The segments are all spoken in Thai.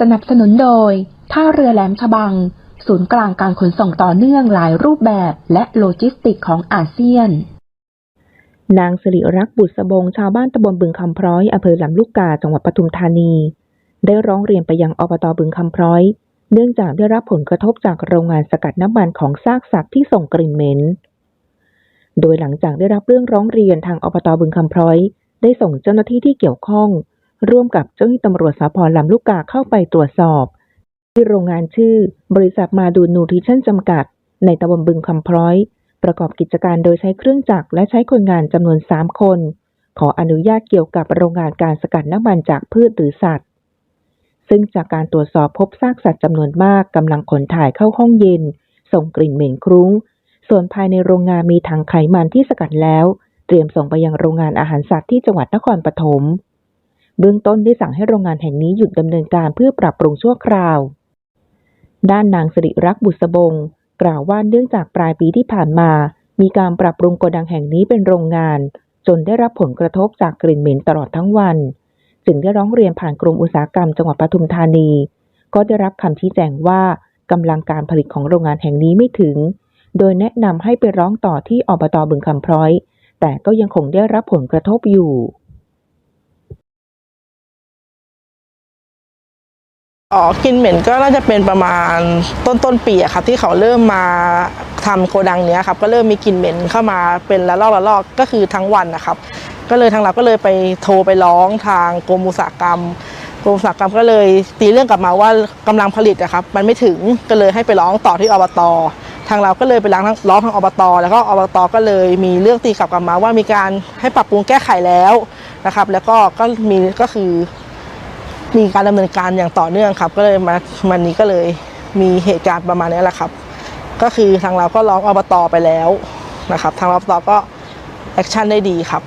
สนับสนุนโดย ท่าเรือแหลมฉบัง ศูนย์กลางการขนส่งต่อเนื่องหลายรูปแบบและโลจิสติกของอาเซียน นางสิริรักษ์บุษบงชาวบ้านตำบลบึงคำพร้อยอำเภอลำลูกกาจังหวัดปทุมธานี ได้ร้องเรียนไปยังอบตบึงคำพร้อย เนื่องจากได้รับผลกระทบจากโรงงานสกัดน้ำมันของซากสัตว์ที่ส่งกลิ่นเหม็น โดยหลังจากได้รับเรื่องร้องเรียนทางอบตบึงคำพร้อย ได้ส่งเจ้าหน้าที่ที่เกี่ยวข้อง ร่วมกับเจ้าหน้าที่ตำรวจสพลำลูกกาเข้าไปตรวจสอบ ที่โรงงานชื่อ บริษัทมาดูนูทริชั่นจำกัด ในตำบลบึงคำพร้อย ประกอบกิจการโดยใช้เครื่องจักรและใช้คนงานจำนวน 3 คน ขออนุญาตเกี่ยวกับโรงงานการสกัดน้ำมันจากพืชหรือสัตว์ ซึ่งจากการตรวจสอบพบซากสัตว์จำนวนมากกำลังขนถ่ายเข้าห้องเย็น ส่งกลิ่นเหม็นครุ้ง ส่วนภายในโรงงานมีถังไขมันที่สกัดแล้ว เตรียมส่งไปยังโรงงานอาหารสัตว์ที่จังหวัดนครปฐม เบื้องต้นได้สั่งให้โรงงานแห่งนี้หยุดดำเนินการเพื่อปรับปรุงชั่วคราว ด้านนางสิริรักษ์บุษบง กล่าวว่าเนื่องจากปลายปีที่ผ่านมา มีการปรับปรุงโกดังแห่งนี้เป็นโรงงาน จนได้รับผลกระทบจากกลิ่นเหม็นตลอดทั้งวัน จึงได้ร้องเรียนผ่านกรมอุตสาหกรรมจังหวัดปทุมธานี ก็ได้รับคำชี้แจงว่ากำลังการผลิตของโรงงานแห่งนี้ไม่ถึง โดยแนะนำให้ไปร้องต่อที่อบตบึงคำพร้อย แต่ก็ยังคงได้รับผลกระทบอยู่ อ๋อกลินเหม็นก็น่าจะเป็นประมาณต้นต้นปีอะครับที่เขาเริ่มมาทำโกดังเนี้ยครับก็เริ่มมีกลิ่นเหม็นเข้ามาเป็นละลอกละลอกก็คือทั้งวันนะครับ ก็เลยทางเราก็เลยไปโทรไปร้องทางกรมอุตสาหกรรมกรมอุตสาหกรรมก็เลยตีเรื่องกลับมาว่ากำลังผลิตอะครับมันไม่ถึงก็เลยให้ไปร้องต่อที่อบตทางเราก็เลยไปร้องทางร้องทางอบต แล้วก็อบตก็เลยมีเรื่องตีกลับกลับมาว่ามีการให้ปรับปรุงแก้ไขแล้วนะครับ แล้วก็ก็มีก็คือ มีการดำเนินการอย่างต่อเนื่องครับ ก็เลยมาวันนี้ก็เลยมีเหตุการณ์ประมาณนี้แหละครับ ก็คือทางเราก็ร้องอบตไปแล้วนะครับ ทางอบตก็แอคชั่นได้ดีครับ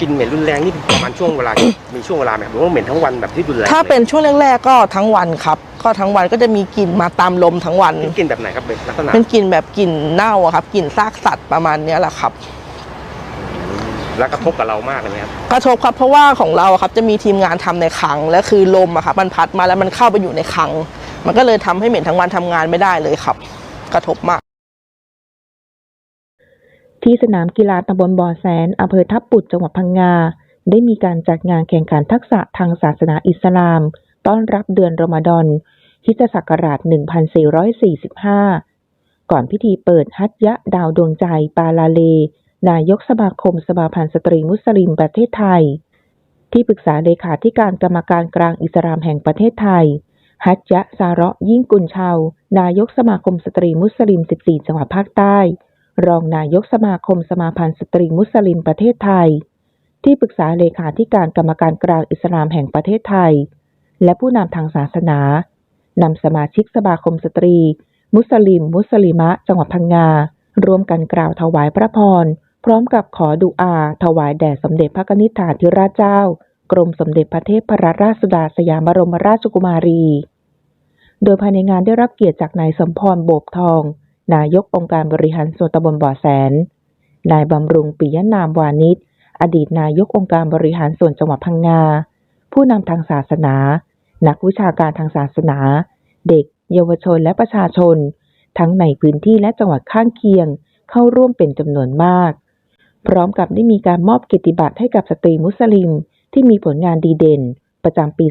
กลิ่นเหม็นรุนแรงนี่ประมาณช่วงเวลา มีช่วงเวลาไหมครับหรือว่าเหม็นทั้งวันแบบที่รุนแรงถ้าเป็นช่วงแรกๆก็ทั้งวันครับ ก็ทั้งวันก็จะมีกลิ่นมาตามลมทั้งวันเป็นกลิ่นแบบไหนครับเป็นลักษณะเป็นกลิ่นแบบกลิ่นเน่าอะครับกลิ่นซากสัตว์ประมาณเนี้ยแหละครับ แล้วกระทบกับเรามากเลยไหมครับกระทบครับเพราะว่าของเราอะครับจะมีทีมงานทำในคลังและคือลมอะครับมันพัดมาแล้วมันเข้าไปอยู่ในคลัง มันก็เลยทำให้เหม็นทั้งวันทำงานไม่ได้เลยครับ กระทบมาก ที่สนามกีฬาตำบลบ่อแสนอำเภอทับปุดจังหวัดพังงา ได้มีการจัดงานแข่งขันทักษะทางศาสนาอิสลาม ต้อนรับเดือนรอมฎอนคริสตศักราช 1445 ก่อนพิธีเปิดฮัจยะดาวดวงใจปาลาเล นายกสมาคมสมาพันธ์สตรีมุสลิมประเทศไทย ที่ปรึกษาเลขาธิการกรรมการกลางอิสลามแห่งประเทศไทย ฮัจยะซาร์ยิ่งกุลชาว นายกสมาคมสตรีมุสลิม 14 จังหวัดภาคใต้ รองนายกสมาคมสมาพันธ์สตรีมุสลิมประเทศไทย ที่ปรึกษาเลขาธิการกรรมการกลางอิสลามแห่งประเทศไทย และผู้นำทางศาสนานำสมาชิกสมาคมสตรี มุสลิม มุสลิมะ จังหวัดพังงา ร่วมกันกล่าวถวายพระพร พร้อมกับขอดุอา ถวายแด่สมเด็จพระนิธิฐาธิราชเจ้า กรมสมเด็จพระเทพรัตนราชสุดาสยามบรมราชกุมารี โดยภายในงานได้รับเกียรติจากนายสมพรโบบทอง นายกองค์การบริหารส่วนตำบลบ่อแสน นายบำรุงปิยนามวานิชอดีตนายกองค์การบริหารส่วนจังหวัดพังงา ผู้นำทางศาสนา นักวิชาการทางศาสนา เด็ก เยาวชนและประชาชน ทั้งในพื้นที่และจังหวัดข้างเคียงเข้าร่วมเป็นจำนวนมาก พร้อมกับได้มีการมอบกียรติบัตรให้กับสตรีมุสลิม ที่มีผลงานดีเด่น ประจำปี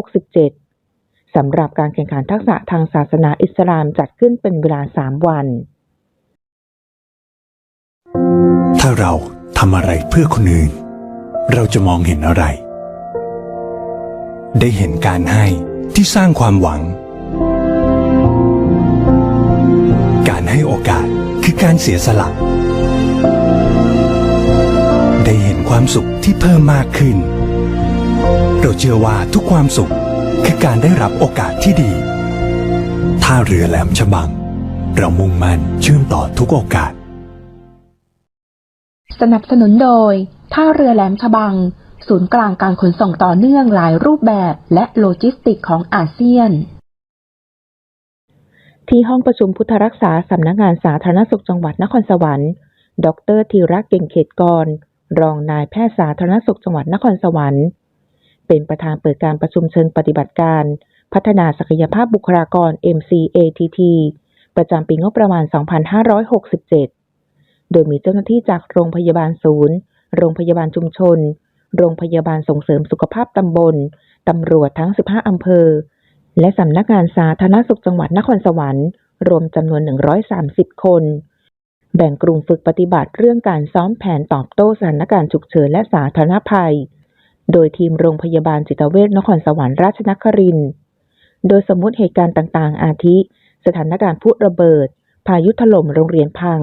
2567 สำหรับการแข่งขันทักษะทางศาสนาอิสลามจัดขึ้นเป็นเวลา 3 วัน ถ้าเราทำอะไรเพื่อคนอื่น เราจะมองเห็นอะไร ได้เห็นการให้ที่สร้างความหวัง การให้โอกาสคือการเสียสละ ได้เห็นความสุขที่เพิ่มมากขึ้น เราเชื่อว่าทุกความสุขคือการได้รับโอกาสที่ดี ท่าเรือแหลมฉบัง เรามุ่งมั่นเชื่อมต่อทุกโอกาส สนับสนุนโดย ท่าเรือแหลมฉบัง ศูนย์กลางการขนส่งต่อเนื่องหลายรูปแบบและโลจิสติกของอาเซียนที่ห้องประชุมพุทธรักษาสำนักงานสาธารณสุขจังหวัดนครสวรรค์ ดรธีระเก่งเขตกร รองนายแพทย์สาธารณสุขจังหวัดนครสวรรค์ เป็นประธานเปิดการประชุมเชิงปฏิบัติการ พัฒนาศักยภาพบุคลากร MCATT ประจำปีงบประมาณ 2567 โดยมีเจ้าหน้าที่จากโรงพยาบาลศูนย์ โรงพยาบาลชุมชน โรงพยาบาลส่งเสริมสุขภาพตำบล ตำรวจทั้ง 15 อำเภอ และสำนักงานสาธารณสุขจังหวัดนครสวรรค์ รวมจำนวน 130 คน แบ่งกลุ่มฝึกปฏิบัติเรื่องการซ้อมแผนตอบโต้สถานการณ์ฉุกเฉินและสาธารณภัย โดยทีมโรงพยาบาลจิตเวชนครสวรรค์ราชนครินทร์ โดยสมมติเหตุการณ์ต่างๆ อาทิ สถานการณ์พุระเบิด พายุถล่มโรงเรียนพัง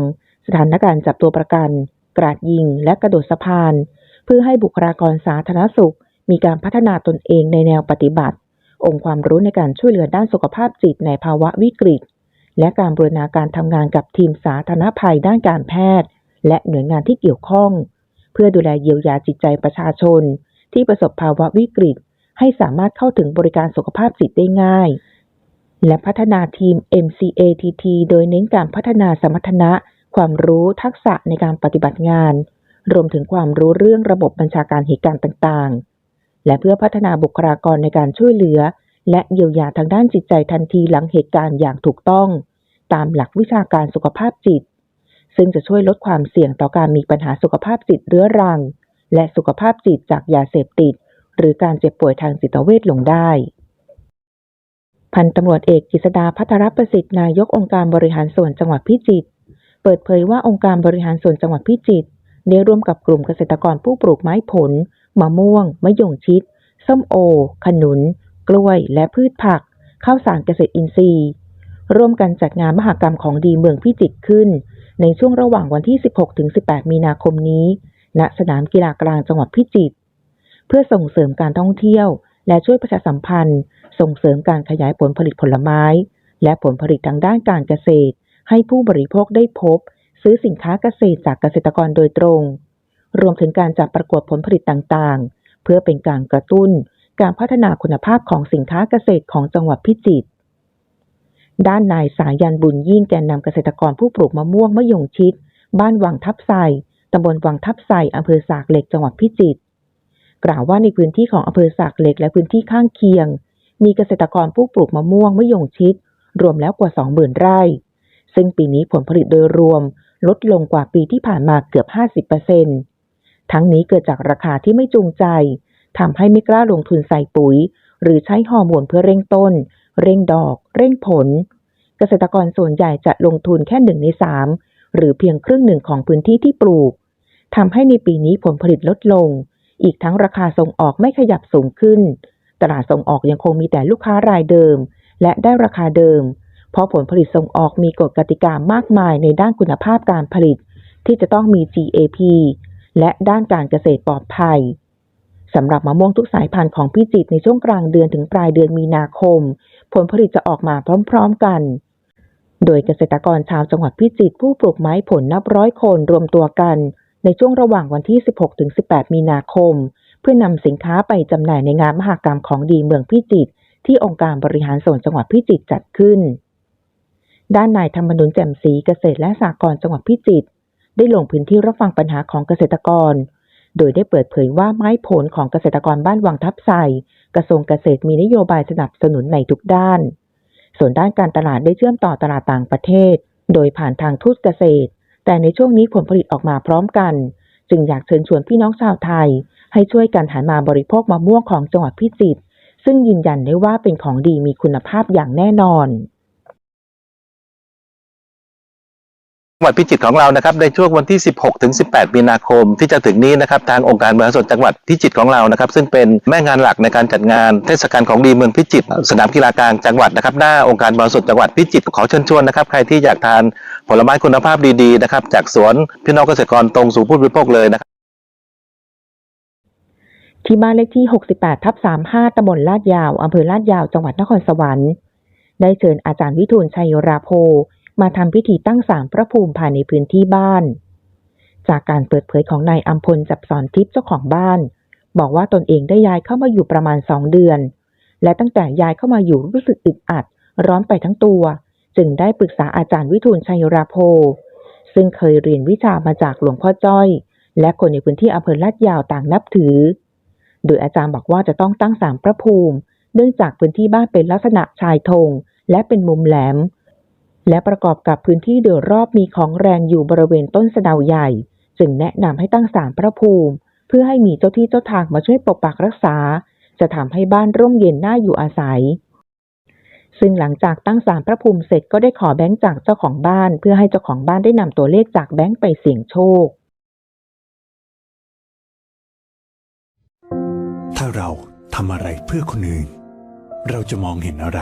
สถานการณ์จับตัวประกัน กราดยิง และกระโดดสะพาน เพื่อให้บุคลากรสาธารณสุข มีการพัฒนาตนเองในแนวปฏิบัติ องค์ความรู้ในการช่วยเหลือด้านสุขภาพจิตในภาวะวิกฤต และการบูรณาการทำงานกับทีมสาธารณภัยด้านการแพทย์ และหน่วยงานที่เกี่ยวข้อง เพื่อดูแลเยียวยาจิตใจประชาชน ที่ประสบภาวะวิกฤต ให้สามารถเข้าถึงบริการสุขภาพจิตได้ง่าย และพัฒนาทีม MCATT โดยเน้นการพัฒนาสมรรถนะ ความรู้ทักษะในการปฏิบัติงาน รวมถึงความรู้เรื่องระบบบัญชาการเหตุการณ์ต่างๆ และเพื่อพัฒนาบุคลากรในการช่วยเหลือ และเยียวยาทางด้านจิตใจทันทีหลังเหตุการณ์อย่างถูกต้อง ตามหลักวิชาการสุขภาพจิต ซึ่งจะช่วยลดความเสี่ยงต่อการมีปัญหาสุขภาพจิตเรื้อรัง และสุขภาพจิตจากยาเสพติด หรือการเจ็บป่วยทางจิตเวชลงได้พันตำรวจเอกกิษดาพัทรประสิทธิ์นายกองค์การบริหารส่วนจังหวัดพิจิตรเปิดเผยว่าองค์การบริหารส่วนจังหวัดพิจิตรได้ร่วมกับกลุ่มเกษตรกรผู้ปลูกไม้ผล มะม่วง มะยงชิด ส้มโอ ขนุน กล้วยและพืชผัก ข้าวสารเกษตรอินทรีย์ ร่วมกันจัดงานมหกรรมของดีเมืองพิจิตรขึ้น ในช่วงระหว่างวันที่ 16-18 มีนาคมนี้ ณสนามกีฬากลางจังหวัดพิจิตรเพื่อส่งเสริมการท่องเที่ยว และช่วยประชาสัมพันธ์ ส่งเสริมการขยายผลผลิตผลไม้ และผลผลิตทางด้านการเกษตร ให้ผู้บริโภคได้พบ ซื้อสินค้าเกษตรจากเกษตรกรโดยตรง รวมถึงการจัดประกวดผลผลิตต่างๆ เพื่อเป็นการกระตุ้น การพัฒนาคุณภาพของสินค้าเกษตรของจังหวัดพิจิตร ด้านนายสายันบุญยิ่งแกนนำเกษตรกรผู้ปลูกมะม่วงมะยงชิด บ้านวังทับไซตำบลวังทับไซอำเภอสากเหล็กจังหวัดพิจิตร กล่าวว่าในพื้นที่ของอำเภอสากเหล็กและพื้นที่ข้างเคียง มีเกษตรกรผู้ปลูกมะม่วงมะยงชิด รวมแล้วกว่า20,000ไร่ ซึ่งปีนี้ผลผลิตโดยรวม ลดลงกว่าปีที่ผ่านมาเกือบ 50%ทั้งนี้เกิดจากราคาที่ไม่จูงใจ ทำให้ไม่กล้าลงทุนใส่ปุ๋ย หรือใช้ฮอร์โมนเพื่อเร่งต้น เร่งดอก เร่งผล เกษตรกรส่วนใหญ่จะลงทุนแค่หนึ่งในสามหรือเพียงครึ่งหนึ่งของพื้นที่ที่ปลูกทำให้ในปีนี้ผลผลิตลดลง อีกทั้งราคาส่งออกไม่ขยับสูงขึ้น ตลาดส่งออกยังคงมีแต่ลูกค้ารายเดิม และได้ราคาเดิม เพราะผลผลิตส่งออกมีกฎกติกามากมายในด้านคุณภาพการผลิต ที่จะต้องมี GAP และด้านการเกษตรปลอดภัย สำหรับมะม่วงทุกสายพันธุ์ของพิจิตในช่วงกลางเดือนถึงปลายเดือนมีนาคม ผลผลิตจะออกมาพร้อมๆกัน โดยเกษตรกรชาวจังหวัดพิจิตผู้ปลูกไม้ผลนับร้อยคนรวมตัวกัน ในช่วงระหว่างวันที่ 16-18 มีนาคม เพื่อนำสินค้าไปจำหน่ายในงานมหกรรมของดีเมืองพิจิตที่องค์การบริหารส่วนจังหวัดพิจิตจัดขึ้น ด้านนายธรรมนุนแจ่มศรีเกษตรและสหกรณ์จังหวัดพิจิตได้ลงพื้นที่รับฟังปัญหาของเกษตรกร โดยได้เปิดเผยว่าไม้ผลของเกษตรกรบ้านวังทับไซกระทรวงเกษตรมีนโยบายสนับสนุนในทุกด้าน ส่วนด้านการตลาดได้เชื่อมต่อตลาดต่างประเทศ โดยผ่านทางทูตเกษตร แต่ในช่วงนี้ผลผลิตออกมาพร้อมกัน จึงอยากเชิญชวนพี่น้องชาวไทย ให้ช่วยกันหันมาบริโภคมะม่วงของจังหวัดพิจิตรซึ่งยืนยันได้ว่าเป็นของดีมีคุณภาพอย่างแน่นอน จังหวัดพิจิตรของเรานะครับในช่วงวันที่ 16 ถึง 18 มีนาคม ที่จะถึงนี้นะครับทางองค์การบริหารส่วนจังหวัดพิจิตรของเรานะครับซึ่งเป็นแม่งานหลักในการจัดงานเทศกาลของดีเมืองพิจิตรสนามกีฬากลางจังหวัดนะครับหน้าองค์การบริหารส่วนจังหวัดพิจิตรขอเชิญชวนนะครับใครที่อยากทานผลไม้คุณภาพดีๆนะครับจากสวนพี่น้องเกษตรกรตรงสู่ผู้บริโภคเลยนะครับที่บ้านเลขที่ 68 ทับ 35 ตำบลลาดยาวอำเภอลาดยาว จังหวัดนครสวรรค์ได้เชิญอาจารย์วิทูลชัยราโพ มาทำพิธีตั้งศาลพระภูมิภายในพื้นที่บ้าน จากการเปิดเผยของนายอัมพลจับสอนทิพย์เจ้าของบ้าน บอกว่าตนเองได้ย้ายเข้ามาอยู่ประมาณสองเดือน และตั้งแต่ย้ายเข้ามาอยู่รู้สึกอึดอัด ร้อนไปทั้งตัว จึงได้ปรึกษาอาจารย์วิทูลชัยราโพซึ่งเคยเรียนวิชามาจากหลวงพ่อจ้อย และคนในพื้นที่อำเภอลาดยาวต่างนับถือ โดยอาจารย์บอกว่าจะต้องตั้งศาลพระภูมิ เนื่องจากพื้นที่บ้านเป็นลักษณะชายธงและเป็นมุมแหลม และประกอบกับพื้นที่โดยรอบมีของแรงอยู่บริเวณต้นสะเดาใหญ่ จึงแนะนำให้ตั้งศาลพระภูมิ เพื่อให้มีเจ้าที่เจ้าทางมาช่วยปกปักรักษา จะทำให้บ้านร่มเย็นน่าอยู่อาศัย ซึ่งหลังจากตั้งศาลพระภูมิเสร็จก็ได้ขอแบงค์จากเจ้าของบ้าน เพื่อให้เจ้าของบ้านได้นำตัวเลขจากแบงค์ไปเสี่ยงโชค ถ้าเราทำอะไรเพื่อคนอื่น เราจะมองเห็นอะไร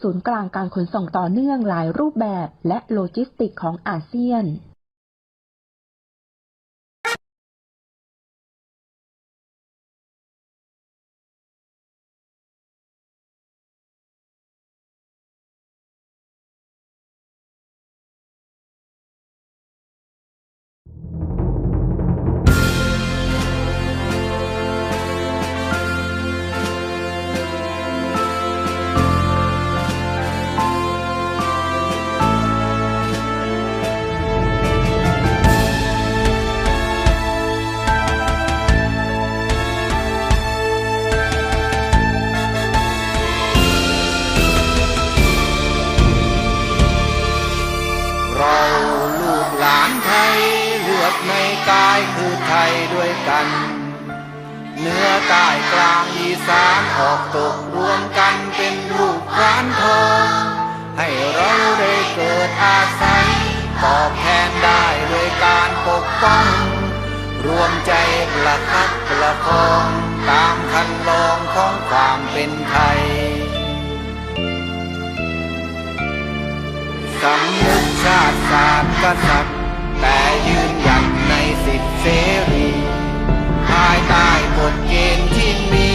ศูนย์กลางการขนส่งต่อเนื่องหลายรูปแบบและโลจิสติกของอาเซียน เหนื้อใต้กลางอีสานออกตกรวมกันเป็นลูกร้านทองให้เราได้เกิดอาศัยตอบแทนได้ด้วยการปกป้อง รวมใจประคับประคองตามคันลองของความเป็นไทยสำนึกชาติศาสตร์กษัตริย์แต่ยืนหยัดในสิทธิเสรีายใต้กฎเกณฑ์ที่มี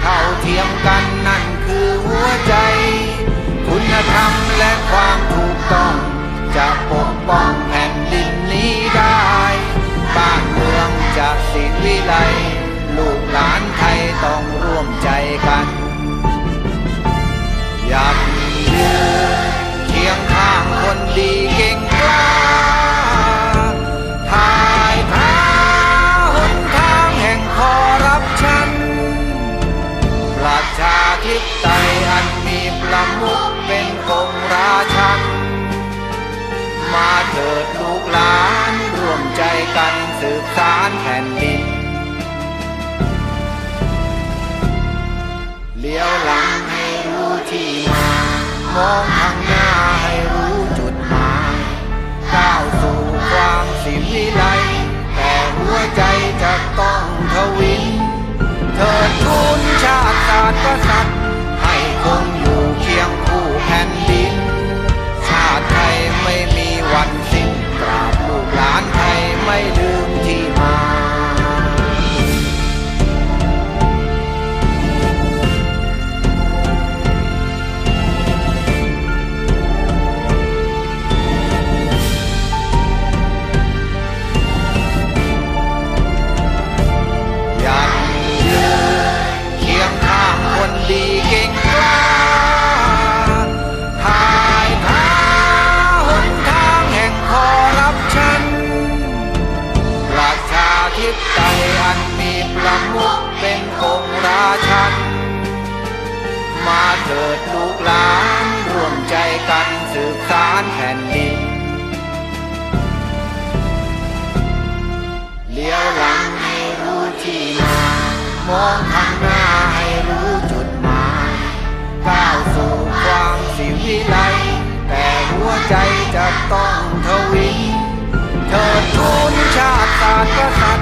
เท่าเทียมกันนั่นคือหัวใจ คุณธรรมและความถูกต้อง จะปกป้องแผ่นดินนี้ได้ บ้านเมืองจะสิวิไลลูกหลานไทยต้องร่วมใจกัน มองข้างหน้าให้รู้จุดหมายก้าวสู่ความสิวิไลแต่หัวใจจะต้องทวินเถิดทุนชาติศาสตร์กษัตริย์ให้คงอยู่เคียงคู่แผ่นดิน ชาติไทยไม่มีวันสิ้นตราบลูกหลานไทยไม่ I rock, rock.